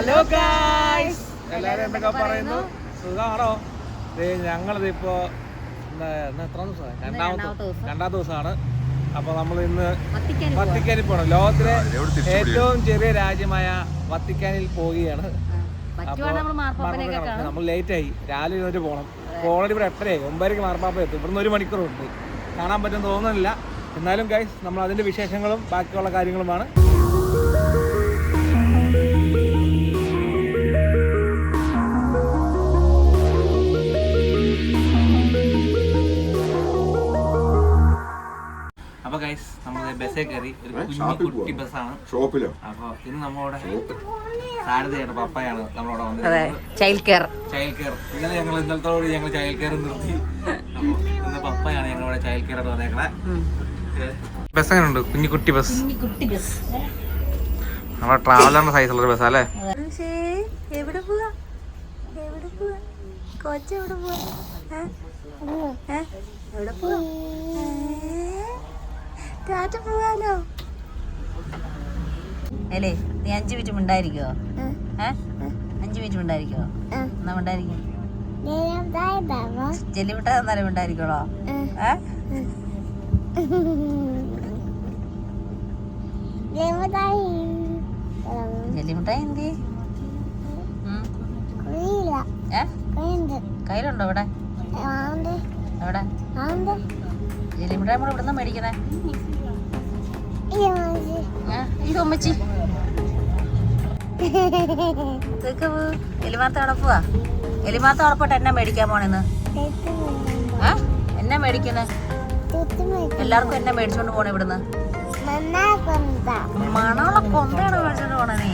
Hello guys എല്ലാരും എന്തൊക്കെ പറയുന്നു? സുഖമാണോ? ഞങ്ങളിതിപ്പോ എത്ര ദിവസമാണ് രണ്ടാമത്തെ രണ്ടാമത്തെ ദിവസം. ദിവസമാണ്. അപ്പൊ നമ്മൾ ഇന്ന് വത്തിക്കാനിൽ പോകണം ലോകത്തിലെ ഏറ്റവും ചെറിയ രാജ്യമായ വത്തിക്കാനിൽ പോവുകയാണ്. നമ്മൾ ലേറ്റ് ആയി. രാവിലെ പോണം പോകണം. ഓൾറെഡി ഇവിടെ എട്ടരയായി. ഒമ്പതരക്ക് മാർപ്പാപ്പ എത്തും. ഇവിടുന്ന് ഒരു മണിക്കൂറുണ്ട്. കാണാൻ പറ്റുമെന്ന് തോന്നുന്നില്ല. എന്നാലും ഗൈസ് നമ്മൾ അതിന്റെ വിശേഷങ്ങളും ബാക്കിയുള്ള കാര്യങ്ങളുമാണ്. ബസ്സേ കയറി ഒരു കുഞ്ഞു കുട്ടി. ബസ്സാണ്. ഷോപ്പിലോ? അപ്പൊ ഇന്ന് നമ്മളോട് സാരഥയാണ് പപ്പയാണ് നമ്മളോട് അതെ വന്നത് ചൈൽഡ് കെയർ ചൈൽഡ് കെയർ ഇന്നലെ ഞങ്ങൾ ഇന്നലത്തോട് ഞങ്ങൾ ചൈൽഡ് കെയർ നിർത്തി. അപ്പൊ ഇന്ന് പപ്പയാണ് ഞങ്ങളുടെ ചൈൽഡ് കെയർ ആയിട്ട് വന്നേക്കണേ. ബസ് എങ്ങനെ ഉണ്ട് കുഞ്ഞു കുട്ടി ബസ്. കുട്ടി ബസ്. നമ്മുടെ ട്രാവലറിന്റെ സൈസുള്ള ബസ് അല്ലേ? എവിടെ പോവാ? എവിടെ പോവാ? കോച്ച് എവിടെ പോവാ? എവിടെ പോവാ? ടാറ്റ പോവാനോ? അല്ലേ നീ അഞ്ചു മിനിറ്റ് ഉണ്ടായിരിക്കോ അഞ്ചു മിനിറ്റ് ഉണ്ടായിരിക്കോ എന്നാ ഉണ്ടായിരിക്കും ജെല്ലിമിട്ട തന്നാലും ഉണ്ടായിരിക്കോളോ ഏ? ജെല്ലിമിട്ടായി എന്തി? കയ്യിലുണ്ടോ ഇവിടെ എവിടെ? ജെല്ലിമിട്ടായി നമ്മൾ ഇവിടുന്ന് മേടിക്കണേ? ഇത് ഉമ്മച്ചി. എലിമാത്ത അവിടെ പോവാ. എലിമാത്ത അവിടെ എന്നാ മേടിക്കാൻ പോണെന്ന്. എന്നെ മേടിക്കുന്നേ. എല്ലാവർക്കും എന്നെ മേടിച്ചോണ്ട് പോണേ ഇവിടുന്ന്. മണമുള്ള കൊന്തയാണ് മേടിച്ചോണ്ട് പോണേ നീ.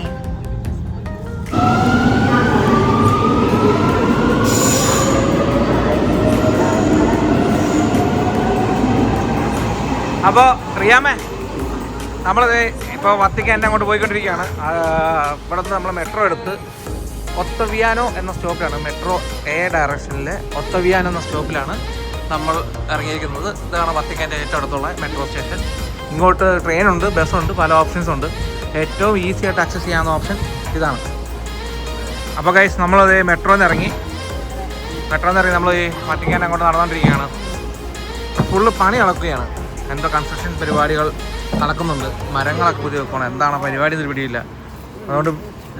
അപ്പോൾ റിയാമേ നമ്മൾ ഇപ്പോൾ വത്തിക്കാന്റെ അങ്ങോട്ട് പോയിക്കൊണ്ടിരിക്കുകയാണ്. ഇവിടെ നിന്ന് നമ്മൾ മെട്രോ എടുത്ത് ഒത്തവിയാനോ എന്ന സ്റ്റോപ്പിലാണ്. മെട്രോ എ ഡയറക്ഷനിലെ ഒത്തവിയാനോ എന്ന സ്റ്റോപ്പിലാണ് നമ്മൾ ഇറങ്ങിയിരിക്കുന്നത്. ഇതാണ് വത്തിക്കാന്റെ ഏറ്റവും അടുത്തുള്ള മെട്രോ സ്റ്റേഷൻ. ഇങ്ങോട്ട് ട്രെയിൻ ട്രെയിനുണ്ട് ബസ്സുണ്ട് പല ഓപ്ഷൻസ് ഉണ്ട്. ഏറ്റവും ഈസി ആയിട്ട് ആക്സസ് ചെയ്യാവുന്ന ഓപ്ഷൻ ഇതാണ്. അപ്പോൾ ഗൈസ് നമ്മളത് മെട്രോയിൽ ഇറങ്ങി. മെട്രോയിൽ ഇറങ്ങി നമ്മൾ വത്തിക്കാൻ അങ്ങോട്ട് നടന്നുകൊണ്ടിരിക്കുകയാണ് ഫുള്ള് പണി നടക്കുകയാണ് എന്തോ കൺസ്ട്രക്ഷൻ പരിപാടികൾ നടക്കുന്നുണ്ട്. മരങ്ങളൊക്കെ പുതിയ വെക്കണം എന്താണ് പരിപാടി എന്നൊരു പിടിയില്ല. അതുകൊണ്ട്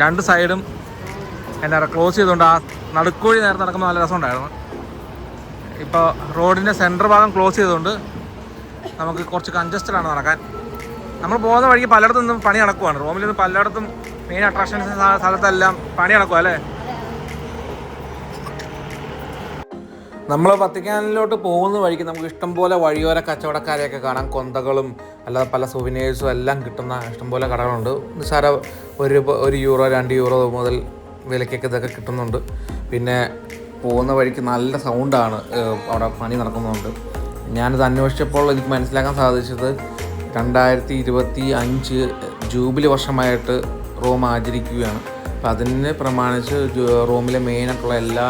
രണ്ട് സൈഡും എന്താ പറയുക ക്ലോസ് ചെയ്തുകൊണ്ട് ആ നടുക്കോഴി നേരത്തെ നടക്കുമ്പോൾ നല്ല രസമുണ്ടായിരുന്നു. ഇപ്പോൾ റോഡിന്റെ സെന്റർ ഭാഗം ക്ലോസ് ചെയ്തുകൊണ്ട് നമുക്ക് കുറച്ച് കൺജസ്റ്റഡാണ് നടക്കാൻ. നമ്മൾ പോകുന്ന വഴിക്ക് പലയിടത്തും പണി നടക്കുവാണ്. റോമിൽ നിന്ന് പലയിടത്തും മെയിൻ അട്രാക്ഷൻസ് സ്ഥലത്തെല്ലാം പണി നടക്കുക അല്ലേ? നമ്മൾ വത്തിക്കാനിലോട്ട് പോകുന്ന വഴിക്ക് നമുക്ക് ഇഷ്ടംപോലെ വഴിയോര കച്ചവടക്കാരെയൊക്കെ കാണാം. കൊന്തകളും അല്ലാതെ പല സുവിനേഴ്സും എല്ലാം കിട്ടുന്ന ഇഷ്ടംപോലെ കടകളുണ്ട്. നിസ്സാര ഒരു ഒരു യൂറോ രണ്ട് യൂറോ മുതൽ വിലയ്ക്കൊക്കെ ഇതൊക്കെ കിട്ടുന്നുണ്ട്. പിന്നെ പോകുന്ന വഴിക്ക് നല്ല സൗണ്ടാണ് അവിടെ പണി നടക്കുന്നുണ്ട് ഞാനിത് അന്വേഷിച്ചപ്പോൾ എനിക്ക് മനസ്സിലാക്കാൻ സാധിച്ചത് രണ്ടായിരത്തി ഇരുപത്തി അഞ്ച് ജൂബിലി വർഷമായിട്ട് റോം ആചരിക്കുകയാണ്. അപ്പം അതിനെ പ്രമാണിച്ച് റോമിലെ മെയിനായിട്ടുള്ള എല്ലാ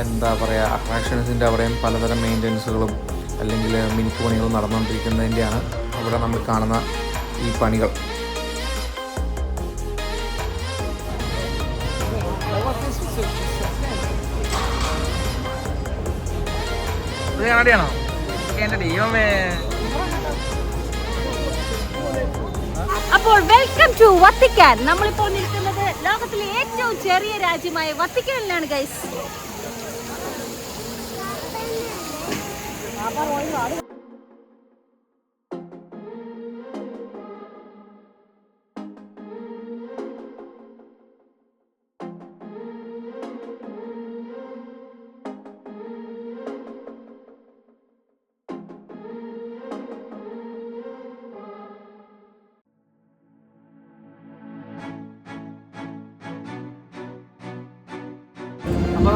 എന്താ പറയുക അട്രാക്ഷൻസിന്റെ അവിടെയും പലതരം മെയിന്റനൻസുകളും അല്ലെങ്കിൽ മിനുക്ക് പണികളും നടന്നുകൊണ്ടിരിക്കുന്നതിന്റെയാണ് അവിടെ നമ്മൾ കാണുന്ന ഈ പണികൾ. ഇത് കണ്ണടിയാണോ എന്റെ ദൈവമേ അപ്പോൾ വെൽക്കം ടു വത്തിക്കാൻ നമ്മളിപ്പോൾ നിൽക്കുന്നത് ലോകത്തിലെ ഏറ്റവും ചെറിയ രാജ്യമായ വത്തിക്കാനിലാണ് ഗൈസ്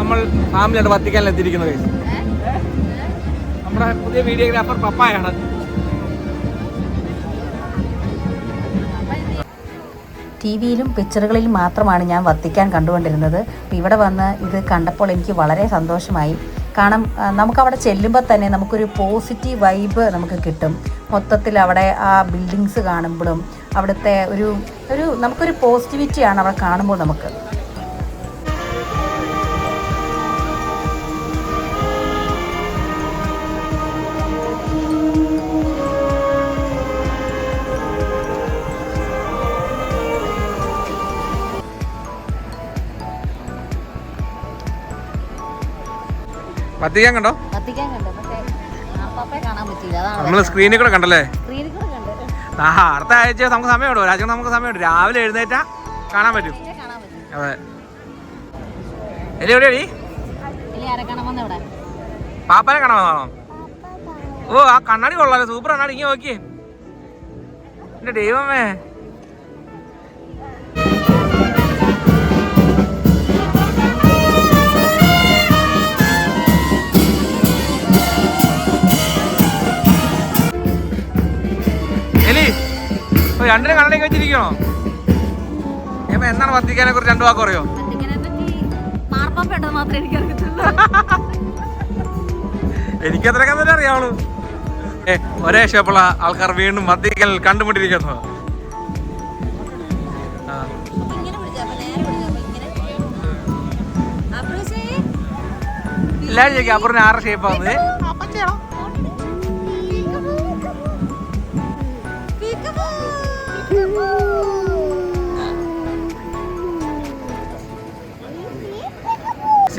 നമ്മൾ ഫാമിലിയാണ് വത്തിക്കാനിലെത്തിയിരിക്കുന്നത്. നമ്മുടെ പുതിയ വീഡിയോഗ്രാഫർ പപ്പായാണ്. ടി വിയിലും പിക്ചറുകളിലും മാത്രമാണ് ഞാൻ വത്തിക്കാൻ കണ്ടുകൊണ്ടിരുന്നത്. അപ്പോൾ ഇവിടെ വന്ന് ഇത് കണ്ടപ്പോൾ എനിക്ക് വളരെ സന്തോഷമായി. കാരണം നമുക്കവിടെ ചെല്ലുമ്പോൾ തന്നെ നമുക്കൊരു പോസിറ്റീവ് വൈബ് നമുക്ക് കിട്ടും. മൊത്തത്തിൽ അവിടെ ആ ബിൽഡിങ്സ് കാണുമ്പോഴും അവിടുത്തെ ഒരു ഒരു നമുക്കൊരു പോസിറ്റിവിറ്റിയാണ് അവിടെ കാണുമ്പോൾ നമുക്ക്. കണ്ടോ? കത്തിക്കാൻ കണ്ടു? അതാണ് നമ്മൾ സ്ക്രീനിൽ കൂടെ കണ്ടല്ലേ? ആ അടുത്ത ആഴ്ച നമുക്ക് സമയമുണ്ടോ ഒരാഴ്ച നമുക്ക് സമയമുണ്ട് രാവിലെ എഴുന്നേറ്റാ കാണാൻ പറ്റും. അതെ. എലി എവിടെയാടി? പാപ്പനെ കാണാൻ വന്നാണോ ഓ ആ കണ്ണാടി കൊള്ളാലോ. സൂപ്പർ കണ്ണാടി. ഇങ്ങനെ നോക്കിയേ. എന്റെ ദൈവമേ. ഓ രണ്ടിനും കണ്ണടയൊക്കെ വെച്ചിരിക്കണോ ഏമ്മ എന്താണ് വർദ്ധിക്കാനെ കുറിച്ച് രണ്ടു വാക്ക് വത്തിക്കാനെ എത്ര എനിക്കത്രയൊക്കെ തന്നെ അറിയാവുള്ളൂ. ഏ ഒരേ ഷേപ്പുള്ള ആൾക്കാർ വീണ്ടും വത്തിക്കൽ കണ്ടുമുട്ടിരിക്കുന്നു. അപ്പൊ അപ്പൊ ചോദിക്കും അപ്പുറം ആറ് ഷേപ്പാവുന്നത്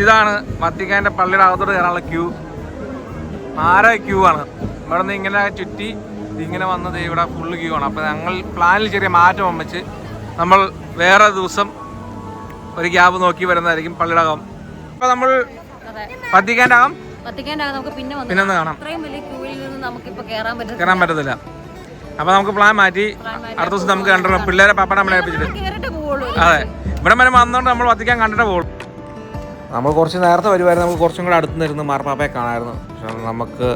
ഇതാണ് മത്തിക്കാന്റെ പള്ളിയുടെ അകത്തോട്ട് കയറാനുള്ള ക്യൂ ആര ക്യൂ ആണ്? ഇവിടെ നിന്ന് ഇങ്ങനെ ചുറ്റി ഇങ്ങനെ വന്നത് ഇവിടെ ഫുള്ള് ക്യൂ ആണ്. അപ്പോൾ ഞങ്ങൾ പ്ലാനിൽ ചെറിയ മാറ്റം വെച്ച് നമ്മൾ വേറെ ദിവസം ഒരു ക്യാബ് നോക്കി വരുന്നതായിരിക്കും പള്ളിയുടെ അകം. അപ്പോൾ നമ്മൾ മത്തിക്കാന്റെ വത്തിക്കാന്റെ അകം പിന്നെ ഒന്ന് കാണാം. കയറാൻ പറ്റത്തില്ല. അപ്പൊ നമുക്ക് പ്ലാൻ മാറ്റി അടുത്ത ദിവസം നമുക്ക് കണ്ടോ പിള്ളേരെ പാപ്പനെ നമ്മളെ ഏൽപ്പിച്ചിട്ട്. അതെ. ഇവിടെ വരെ വന്നോണ്ട് നമ്മൾ വത്തിക്കാൻ കണ്ടിട്ട് പോകും നമ്മൾ കുറച്ച് നേരത്തെ വരുമായിരുന്നു നമുക്ക് കുറച്ചും കൂടെ അടുത്ത് നിന്നിരുന്ന് മാർപ്പാപ്പയെ കാണാമായിരുന്നു പക്ഷെ നമുക്ക്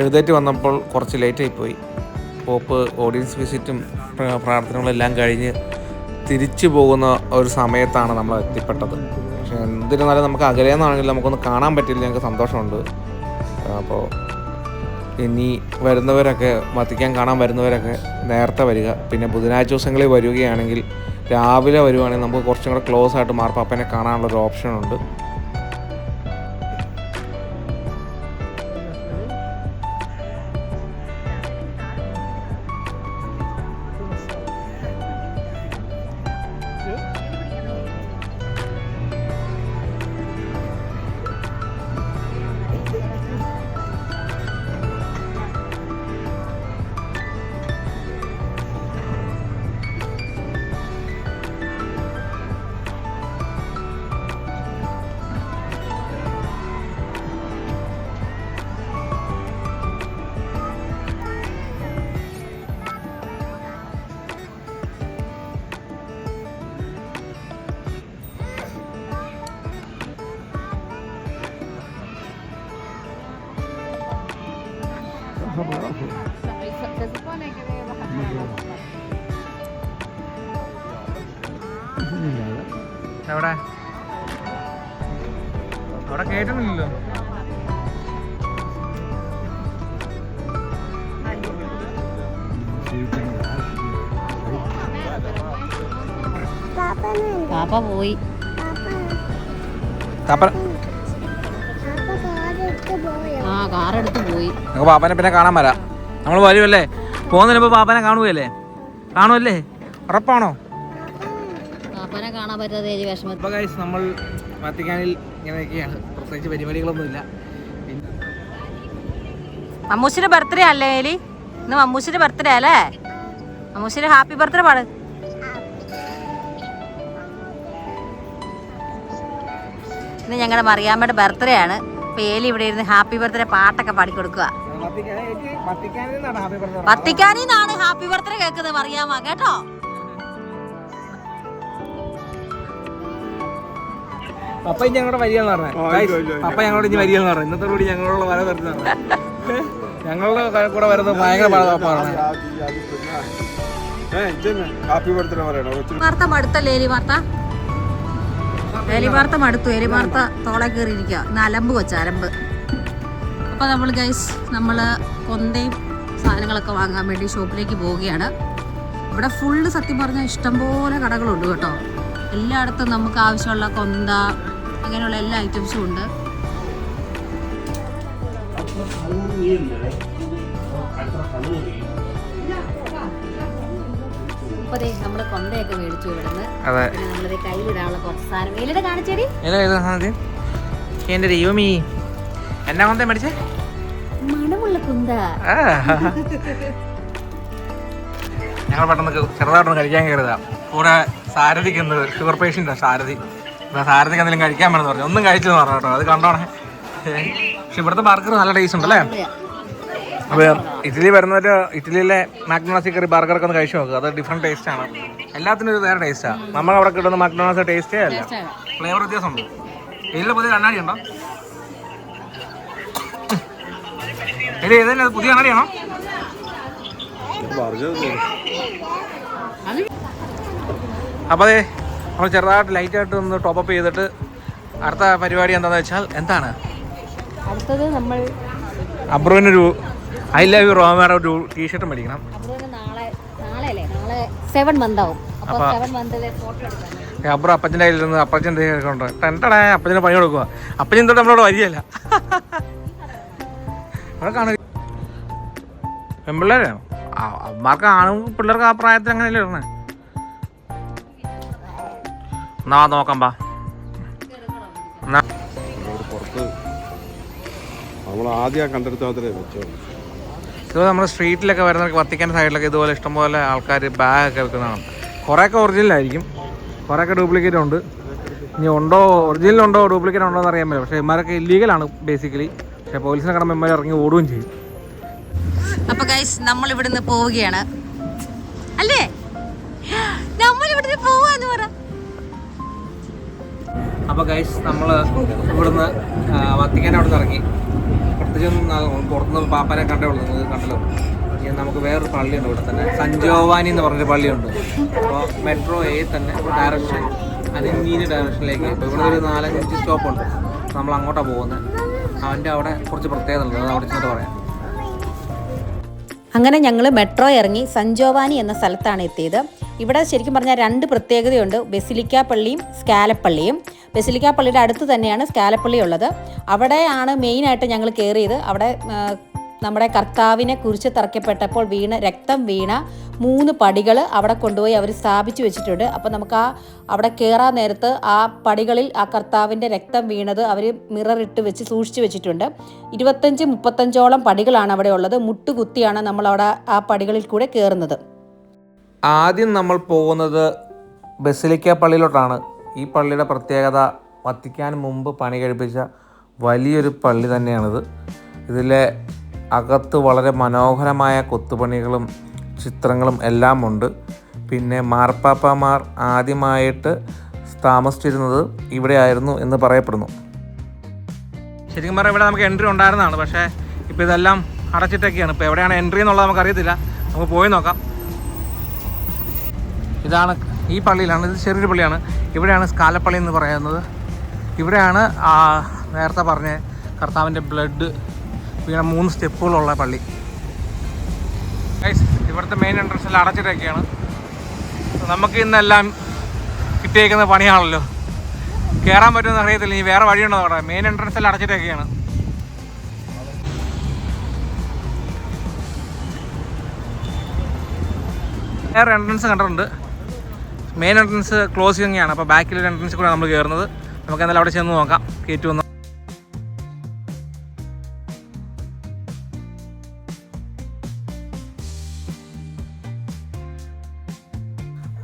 എഴുതേറ്റ് വന്നപ്പോൾ കുറച്ച് ലേറ്റായി പോയി. പോപ്പ് ഓഡിയൻസ് വിസിറ്റും പ്രാർത്ഥനകളെല്ലാം കഴിഞ്ഞ് തിരിച്ചു പോകുന്ന ഒരു സമയത്താണ് നമ്മൾ എത്തിപ്പെട്ടത്. പക്ഷെ എന്തിരുന്നാലും നമുക്ക് അകലെയെന്നാണെങ്കിലും നമുക്കൊന്ന് കാണാൻ പറ്റില്ല. ഞങ്ങൾക്ക് സന്തോഷമുണ്ട്. അപ്പോൾ ഇനി വരുന്നവരൊക്കെ വത്തിക്കാൻ കാണാൻ വരുന്നവരൊക്കെ നേരത്തെ വരിക. പിന്നെ ബുധനാഴ്ച ദിവസങ്ങളിൽ വരികയാണെങ്കിൽ രാവിലെ വരുവാണെങ്കിൽ നമുക്ക് കുറച്ചും കൂടെ ക്ലോസ് ആയിട്ട് മാർപ്പാപ്പനെ കാണാനുള്ള ഒരു ഓപ്ഷൻ ഉണ്ട് എവിടെ? അവിടെ കേട്ടുന്നില്ലല്ലോ പാപ്പ പോയി. തപ്പ ആ കാറെടുത്ത് പോയി. നമുക്ക് പാപ്പനെ പിന്നെ കാണാൻ വരാം. നമ്മൾ വരുമല്ലേ പോകുന്നതിന് ഇപ്പൊ പാപ്പനെ കാണുകയല്ലേ? കാണുമല്ലേ ഉറപ്പാണോ? പാപ്പനെ കാണാൻ പറ്റാതെ വിഷമം അപ്പോൾ ഗൈസ് നമ്മൾ വത്തിക്കാനിൽ ഇങ്ങനെയൊക്കെയാണ് പ്രത്യേകിച്ച് പരിപാടികളൊന്നുമില്ല മമ്മൂസിന്റെ ബർത്ത്ഡേ അല്ലേ ഏലി ഇന്ന് മമ്മൂസിന്റെ ബർത്ത്ഡേ അല്ലേ? മമ്മൂസിന്റെ ഹാപ്പി ബർത്ത്ഡേ പാട്. ഇന്ന് ഞങ്ങളുടെ മറിയാമ്മയുടെ ബർത്ത്ഡേ ആണ്. അപ്പൊ ഏലി ഇവിടെ ഇരുന്ന് ഹാപ്പി ബർത്ത്ഡേ പാട്ടൊക്കെ പാടിക്കൊടുക്കുക. വത്തിക്കാനിൽ വത്തിക്കാനിൽ നിന്നാണ് ഹാപ്പി ബർത്ത്ഡേ കേൾക്കുന്നത് അറിയാമോ കേട്ടോ? പപ്പ ഇനി ഞങ്ങളുടെ വരികയെന്ന് പറഞ്ഞത് പപ്പ ഞങ്ങളോട് ഇനി വരികയെന്ന് പറഞ്ഞു. ഇന്നത്തെ കൂടി ഞങ്ങളുടെ വര വരുന്നതാണ് ഞങ്ങളുടെ കൂടെ വരുന്നത് ഭയങ്കര പപ്പാണ് വാർത്ത മടുത്തല്ലേ വാർത്ത. എലി വാർത്ത മടുത്തു. എലിപാർത്ത തോളെ കയറിയിരിക്കുക ഇന്ന് അലമ്പ് വെച്ച അലമ്പ്. അപ്പോൾ നമ്മൾ ഗൈസ് നമ്മൾ കൊന്തയും സാധനങ്ങളൊക്കെ വാങ്ങാൻ വേണ്ടി ഷോപ്പിലേക്ക് പോവുകയാണ്. ഇവിടെ ഫുള്ള് സത്യം പറഞ്ഞാൽ ഇഷ്ടംപോലെ കടകളുണ്ട് കേട്ടോ. എല്ലായിടത്തും നമുക്ക് ആവശ്യമുള്ള കൊന്ത അങ്ങനെയുള്ള എല്ലാ ഐറ്റംസും ഉണ്ട്. ഇപ്പൊ ദേ നമ്മൾ കൊന്തയൊക്കെ മേടിച്ചു ഇവിടുന്ന്. അതെ. പിന്നെ നമ്മളിത് കയ്യിലിടാനുള്ള കുറച്ച് സാധനം. വെയിലിടെ കാണിച്ചേടി. എന്റെ ദൈവമീ. എന്നാ കൊന്ത മേടിച്ചേ? മണമുള്ള കുന്ത. ഞങ്ങൾ പെട്ടെന്ന് ചെറുതായിട്ടൊന്ന് കഴിക്കാൻ കയറിയതാ കൂടെ സാരഥിക്ക് എന്ത് ഷുഗർ പേഷ്യന്റാണ് സാരഥി. സാരഥിക്ക് എന്തെങ്കിലും കഴിക്കാൻ വേണമെന്ന് പറഞ്ഞു. ഒന്നും കഴിച്ചെന്ന് പറഞ്ഞു കേട്ടോ. അത് കണ്ടോണേ. പക്ഷെ ഇവിടുത്തെ ബർഗർ നല്ല ടേസ്റ്റ് ഉണ്ടല്ലേ? അപ്പോൾ ഇറ്റലി വരുന്നവർ ഇറ്റലിയിലെ മാക്ഡോണാസിൽ കറി ബർഗറൊക്കെ ഒന്ന് കഴിച്ചു നോക്കുക അത് ഡിഫറെന്റ് ടേസ്റ്റാണ് എല്ലാത്തിനും ഒരു വേറെ ടേസ്റ്റാണ് നമ്മൾ അവിടെ കിട്ടുന്ന മാക്ഡോണാസ് ടേസ്റ്റേ അല്ല? ഫ്ലേവർ വ്യത്യാസം ഉണ്ട് ഇതിൽ പുതിയ കണ്ണാടി ഉണ്ടോ? ഇത് ഏതെങ്കിലും പുതിയ കണ്ണാടിയാണോ അപ്പോൾ അതെ നമ്മൾ ചെറുതായിട്ട് ലൈറ്റായിട്ട് ഒന്ന് ടോപ്പ് ചെയ്തിട്ട് അടുത്ത പരിപാടി എന്താണെന്ന് വെച്ചാൽ എന്താണ്? അടുത്തത് നമ്മൾ അബ്രുവിനൊരു ഐ ലവ് യു റോമയുടെ ഒരു ടീഷർട്ട് മേടിക്കണം. അബ്രു അപ്പച്ചന്റെ കയ്യിൽ നിന്ന് അപ്പച്ചന്റെ കൊണ്ട് ടെന്റടേ അപ്പച്ചന് പണി കൊടുക്കുക അപ്പച്ചൻ തൊട്ട് നമ്മളോട് വരികയല്ല. അവിടെ കാണുക. പെൺപിള്ളേരാണോ ആ അമ്മമാർക്ക് ആണും പിള്ളേർക്ക് ആ പ്രായത്തിൽ അങ്ങനെയല്ലേ ഇടണേ എന്നാ നോക്കാം പാ എന്നാ. അവിടെ പുറത്ത് നമ്മൾ ആദ്യം കണ്ടെടുത്ത മാത്രമേ വെച്ചോ ഇതുപോലെ നമ്മുടെ സ്ട്രീറ്റിലൊക്കെ വരുന്നവർക്ക് വത്തിക്കാൻ സൈഡിലൊക്കെ ഇതുപോലെ ഇഷ്ടംപോലെ ആൾക്കാർ ബാഗ് ഒക്കെ വെക്കുന്നതാണ്. കുറേയൊക്കെ ഒറിജിനലായിരിക്കും കുറേയൊക്കെ ഡ്യൂപ്ലിക്കേറ്റ് ഉണ്ട്. ഇനി ഉണ്ടോ ഒറിജിനൽ ഉണ്ടോ ഡ്യൂപ്ലിക്കേറ്റ് ഉണ്ടോ എന്ന് അറിയാൻ പറ്റില്ല. പക്ഷേ ഇമാരൊക്കെ ഇല്ലീഗലാണ് ബേസിക്കലി പക്ഷേ പോലീസിനെ കാണുമ്പോൾ ഇമാർ ഇറങ്ങി ഓടുകയും ചെയ്യും. അപ്പൊ ഗൈസ് നമ്മൾ ഇവിടുന്ന് പോവുകയാണ്. അല്ലേ? നമ്മൾ ഇവിടുന്ന് പോവാന്ന് പറ. അപ്പൊ ഗൈസ് നമ്മൾ ഇവിടുന്ന് വത്തിക്കാൻ അവിടെ ഇറങ്ങി. പ്രത്യേകിച്ചൊന്നും പുറത്തുനിന്ന് പാപ്പനെ കണ്ടേ ഉള്ളൂ. നിങ്ങൾ കണ്ടല്ലോ. നമുക്ക് വേറൊരു പള്ളിയുണ്ട് ഇവിടെ തന്നെ. സഞ്ജോവാനി എന്ന് പറഞ്ഞൊരു പള്ളിയുണ്ട്. അപ്പോൾ മെട്രോ എ തന്നെ ഡയറക്ഷൻ അനങ്ങീന് ഡയറക്ഷനിലേക്ക് ഇപ്പോൾ ഇവിടെ ഒരു നാലഞ്ച് സ്റ്റോപ്പുണ്ട് നമ്മൾ അങ്ങോട്ടാണ് പോകുന്നത്. അവന്റെ അവിടെ കുറച്ച് പ്രത്യേകത ഉണ്ട്. അത് അവിടെ ചെന്നിട്ട് പറയാം. അങ്ങനെ ഞങ്ങൾ മെട്രോ ഇറങ്ങി സഞ്ജോവാനി എന്ന സ്ഥലത്താണ് എത്തിയത്. ഇവിടെ ശരിക്കും പറഞ്ഞാൽ രണ്ട് പ്രത്യേകതയുണ്ട്. ബെസിലിക്ക പള്ളിയും സ്കാലപ്പള്ളിയും. ബെസിലിക്ക പള്ളിയുടെ അടുത്ത് തന്നെയാണ് സ്കാലപ്പള്ളി ഉള്ളത്. അവിടെയാണ് മെയിനായിട്ട് ഞങ്ങൾ കയറിയത് അവിടെ നമ്മുടെ കർത്താവിനെ കുറിച്ച് തറക്കപ്പെട്ടപ്പോൾ വീണ രക്തം വീണ മൂന്ന് പടികൾ അവിടെ കൊണ്ടുപോയി അവർ സ്ഥാപിച്ചു വെച്ചിട്ടുണ്ട്. അപ്പോൾ നമുക്ക് ആ അവിടെ കയറാൻ നേരത്ത് ആ പടികളിൽ ആ കർത്താവിന്റെ രക്തം വീണത് അവർ മിററിട്ട് വെച്ച് സൂക്ഷിച്ചു വെച്ചിട്ടുണ്ട്. ഇരുപത്തഞ്ച് മുപ്പത്തഞ്ചോളം പടികളാണ് അവിടെ ഉള്ളത്. മുട്ടുകുത്തിയാണ് നമ്മൾ അവിടെ ആ പടികളിൽ കൂടെ കയറുന്നത് ആദ്യം നമ്മൾ പോകുന്നത് ബസിലിക്ക പള്ളിയിലോട്ടാണ് ഈ പള്ളിയുടെ പ്രത്യേകത വത്തിക്കാൻ മുമ്പ് പണി കഴിപ്പിച്ച വലിയൊരു പള്ളി തന്നെയാണിത്. ഇതിലെ അകത്ത് വളരെ മനോഹരമായ കൊത്തുപണികളും ചിത്രങ്ങളും എല്ലാം ഉണ്ട്. പിന്നെ മാർപ്പാപ്പമാർ ആദ്യമായിട്ട് താമസിച്ചിരുന്നത് ഇവിടെയായിരുന്നു എന്ന് പറയപ്പെടുന്നു. ശരിക്കും പറഞ്ഞാൽ ഇവിടെ നമുക്ക് എൻട്രി ഉണ്ടായിരുന്നതാണ്. പക്ഷേ ഇപ്പോൾ ഇതെല്ലാം അടച്ചിട്ടൊക്കെയാണ്. ഇപ്പോൾ എവിടെയാണ് എൻട്രി എന്നുള്ളത് നമുക്കറിയത്തില്ല. നമുക്ക് പോയി നോക്കാം. ഇതാണ് ഈ പള്ളിയിലാണ് ഇത് ചെറിയൊരു പള്ളിയാണ്. ഇവിടെയാണ് സ്കാലപ്പള്ളി എന്ന് പറയുന്നത്. ഇവിടെയാണ് നേരത്തെ പറഞ്ഞ കർത്താവിന്റെ ബ്ലഡ് വീണ മൂന്ന് സ്റ്റെപ്പുകളുള്ള പള്ളി. ഇവിടുത്തെ മെയിൻ എൻട്രൻസ് എല്ലാം അടച്ചിട്ടൊക്കെയാണ്. നമുക്ക് ഇന്നെല്ലാം കിട്ടിയേക്കുന്ന പണിയാണല്ലോ. കയറാൻ പറ്റുമെന്ന് അറിയത്തില്ല ഇനി വേറെ വഴിയുണ്ടോ അവിടെ? മെയിൻ എൻട്രൻസ് എല്ലാം അടച്ചിട്ടൊക്കെയാണ്. വേറെ എൻട്രൻസ് കണ്ടിട്ടുണ്ട്. മെയിൻ എൻട്രൻസ് ക്ലോസ് ചെയ്യുകയാണ് അപ്പോൾ ബാക്കിലൊരു എൻട്രൻസ് കൂടെ നമ്മൾ കയറുന്നത് നമുക്ക് എന്തായാലും അവിടെ ചെന്ന് നോക്കാം. കയറ്റി വന്നു?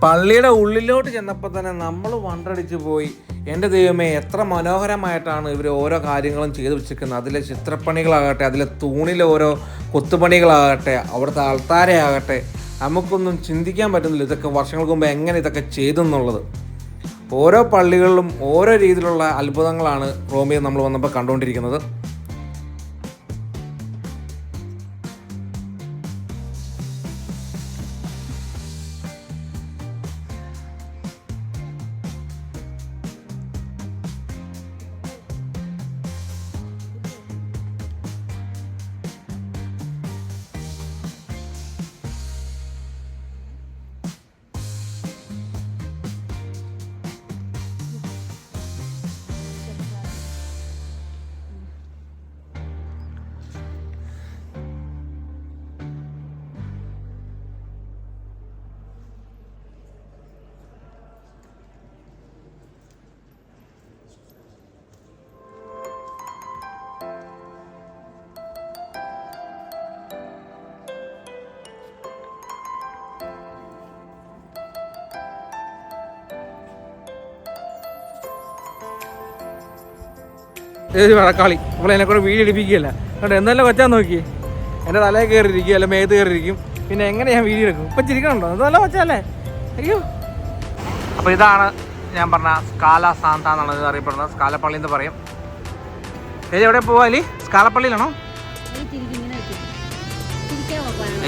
പള്ളിയുടെ ഉള്ളിലോട്ട് ചെന്നപ്പോൾ തന്നെ നമ്മൾ വണ്ടടിച്ച് പോയി. എന്റെ ദൈവമേ എത്ര മനോഹരമായിട്ടാണ് ഇവർ ഓരോ കാര്യങ്ങളും ചെയ്തു വെച്ചിരിക്കുന്നത്. അതിലെ ചിത്രപ്പണികളാകട്ടെ അതിലെ തൂണിലെ ഓരോ കൊത്തുപണികളാകട്ടെ അവിടുത്തെ ആൾത്താരെ ആകട്ടെ നമുക്കൊന്നും ചിന്തിക്കാൻ പറ്റുന്നില്ല ഇതൊക്കെ വർഷങ്ങൾക്ക് മുമ്പ് എങ്ങനെ ഇതൊക്കെ ചെയ്തെന്നുള്ളത്. ഓരോ പള്ളികളിലും ഓരോ രീതിയിലുള്ള അത്ഭുതങ്ങളാണ് റോമിയെ നമ്മൾ വന്നപ്പോൾ കണ്ടുകൊണ്ടിരിക്കുന്നത്. ഏത് വഴക്കാളി എന്നെ കൂടെ വീഡിയോ എടുപ്പിക്കുകയല്ല. കേട്ടോ എന്നല്ല കൊച്ചാൻ നോക്കി? എന്റെ തലയിൽ കയറിയിരിക്കും അല്ല മേത്ത് കയറിയിരിക്കും. പിന്നെ എങ്ങനെ ഞാൻ വീഡിയോ എടുക്കും? ഇപ്പം ചിരിക്കണുണ്ടോ? അത് നല്ല കൊച്ചല്ലേ? അയ്യോ. അപ്പോൾ ഇതാണ് ഞാൻ പറഞ്ഞ സ്കാല സാന്ത എന്നാണ് ഇത് അറിയപ്പെടുന്നത്. സ്കാലപ്പള്ളി എന്ന് പറയും. ഏത് എവിടെ പോവാ അലി സ്കാലപ്പള്ളിയിലാണോ?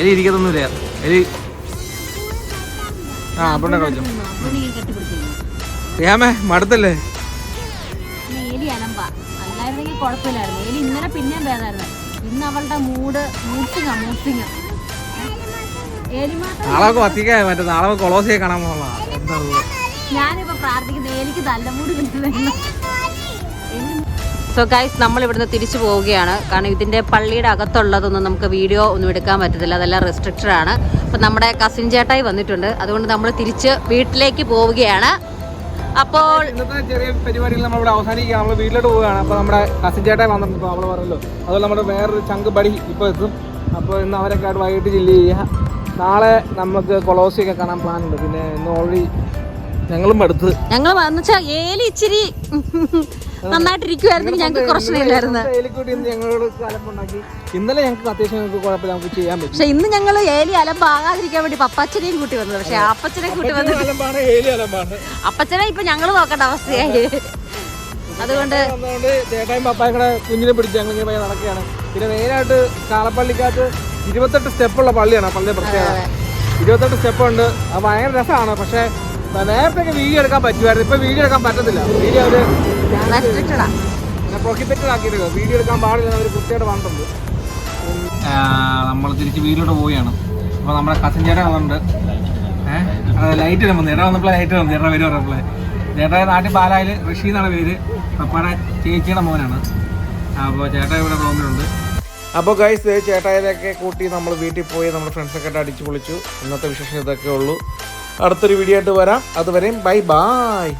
എലി ഇരിക്കത്തൊന്നുമില്ല. എലി ആ അവിടെ കളിച്ചു ചെയ്യാമേ മടുത്തല്ലേ? അല്ലായിരുന്നെങ്കിൽ കുഴപ്പമില്ലായിരുന്നു. ഇനി ഇന്നലെ പിന്നെയും ഭേദമായിരുന്നു ഇന്ന് അവളുടെ മൂഡ് നാളെ കത്തിക്കാൻ മറ്റേ നാളെ കൊളോസിയെ കാണാൻ പോകാം? ഞാനിപ്പോ പ്രാർത്ഥിക്കുന്നത് കിട്ടുന്നു സോ ഗൈസ് നമ്മൾ ഇവിടുന്ന് തിരിച്ചു പോവുകയാണ്. കാരണം ഇതിന്റെ പള്ളിയുടെ അകത്തുള്ളതൊന്നും നമുക്ക് വീഡിയോ ഒന്നും എടുക്കാൻ പറ്റത്തില്ല. അതെല്ലാം റെസ്ട്രിക്റ്റഡ് ആണ്. അപ്പം നമ്മുടെ കസിൻ ചേട്ടായി വന്നിട്ടുണ്ട്. അതുകൊണ്ട് നമ്മൾ തിരിച്ച് വീട്ടിലേക്ക് പോവുകയാണ്. അപ്പോൾ ഇന്നത്തെ ചെറിയ പരിപാടികൾ നമ്മളിവിടെ അവസാനിക്കുക നമ്മൾ വീട്ടിലോട്ട് പോവുകയാണ്. അപ്പോൾ നമ്മുടെ കസിൻ ചേട്ടായി വന്നിട്ടുണ്ട്. അവൾ പറഞ്ഞല്ലോ. അതുപോലെ നമ്മുടെ വേറൊരു ചങ്ക് ബടി ഇപ്പോൾ എത്തും. അപ്പോൾ ഇന്ന് അവരൊക്കെ ആയിട്ട് വൈകിട്ട് ജില്ല ചെയ്യുക. നാളെ നമുക്ക് കൊളോസിയൊക്കെ കാണാൻ പ്ലാൻ ഉണ്ട്. പിന്നെ ഇന്ന് ഓൾറെഡി ഞങ്ങളും അടുത്ത്. ഞങ്ങൾ വന്നുവെച്ചാ ഏലി ഇച്ചിരി നന്നായിട്ടിരിക്കുവായിരുന്നെങ്കിൽ ഞങ്ങൾക്ക് പ്രശ്നമില്ലായിരുന്നു ഇന്നലെ ഞങ്ങൾക്ക് അത്യാവശ്യം ഞങ്ങൾക്ക് കുഴപ്പമില്ല നമുക്ക് ചെയ്യാൻ പറ്റും. പക്ഷെ ഇന്ന് ഞങ്ങൾ ഏലി അലമ്പാകാതിരിക്കാൻ വേണ്ടി പപ്പച്ചനെയും കൂട്ടി വന്നത്. പക്ഷെ അപ്പച്ചനെ കൂട്ടി വന്നത് അപ്പച്ചനെ ഇപ്പൊ ഞങ്ങൾ നോക്കേണ്ട അവസ്ഥയായി. അതുകൊണ്ട് ചേട്ടായും പപ്പായും കൂടെ കുഞ്ഞിനെ പിടിച്ച് ഇങ്ങനെ പോയി നടക്കുകയാണ്. പിന്നെ മെയിനായിട്ട് കാളപ്പള്ളിക്കകത്ത് ഇരുപത്തെട്ട് സ്റ്റെപ്പുള്ള പള്ളിയാണ് ആ പള്ളിയുടെ പ്രത്യേകത. ഇരുപത്തെട്ട് സ്റ്റെപ്പ് ഉണ്ട് അത് ഭയങ്കര രസമാണ്. പക്ഷേ നേരത്തെ വീഡിയോ എടുക്കാൻ പറ്റുമായിരുന്നു. ഇപ്പൊ വീഡിയോ എടുക്കാൻ പറ്റത്തില്ല. വീഡിയോ അവർ വീഡിയോ എടുക്കാൻ പാടില്ല അവർ നമ്മൾ തിരിച്ച് വീട്ടിലോട്ട് പോവുകയാണ്. അപ്പോൾ നമ്മുടെ കസിൻ ചേട്ടൻ വന്നിട്ടുണ്ട്. ഏഹ് ലൈറ്റ് വന്നു. ചേട്ടാ വന്നപ്പോൾ ലൈറ്റ് വന്നു. ചേട്ടാ വരും പറഞ്ഞപ്പോൾ ചേട്ടായ നാട്ടിൽ പാലായിൽ ഋഷി എന്നാണ് പേര്. പപ്പയുടെ ചേച്ചിയുടെ മോനാണ്. അപ്പോൾ ചേട്ടാ ഇവിടെ റൂമിലുണ്ട് അപ്പോൾ ഗൈസ് ചേട്ടായതൊക്കെ കൂട്ടി നമ്മൾ വീട്ടിൽ പോയി നമ്മുടെ ഫ്രണ്ട്സൊക്കെ ആയിട്ട് അടിച്ചു പൊളിച്ചു. ഇന്നത്തെ വിശേഷം ഇതൊക്കെ ഉള്ളൂ. അടുത്തൊരു വീഡിയോ ആയിട്ട് വരാം. അതുവരെയും ബൈ ബായ്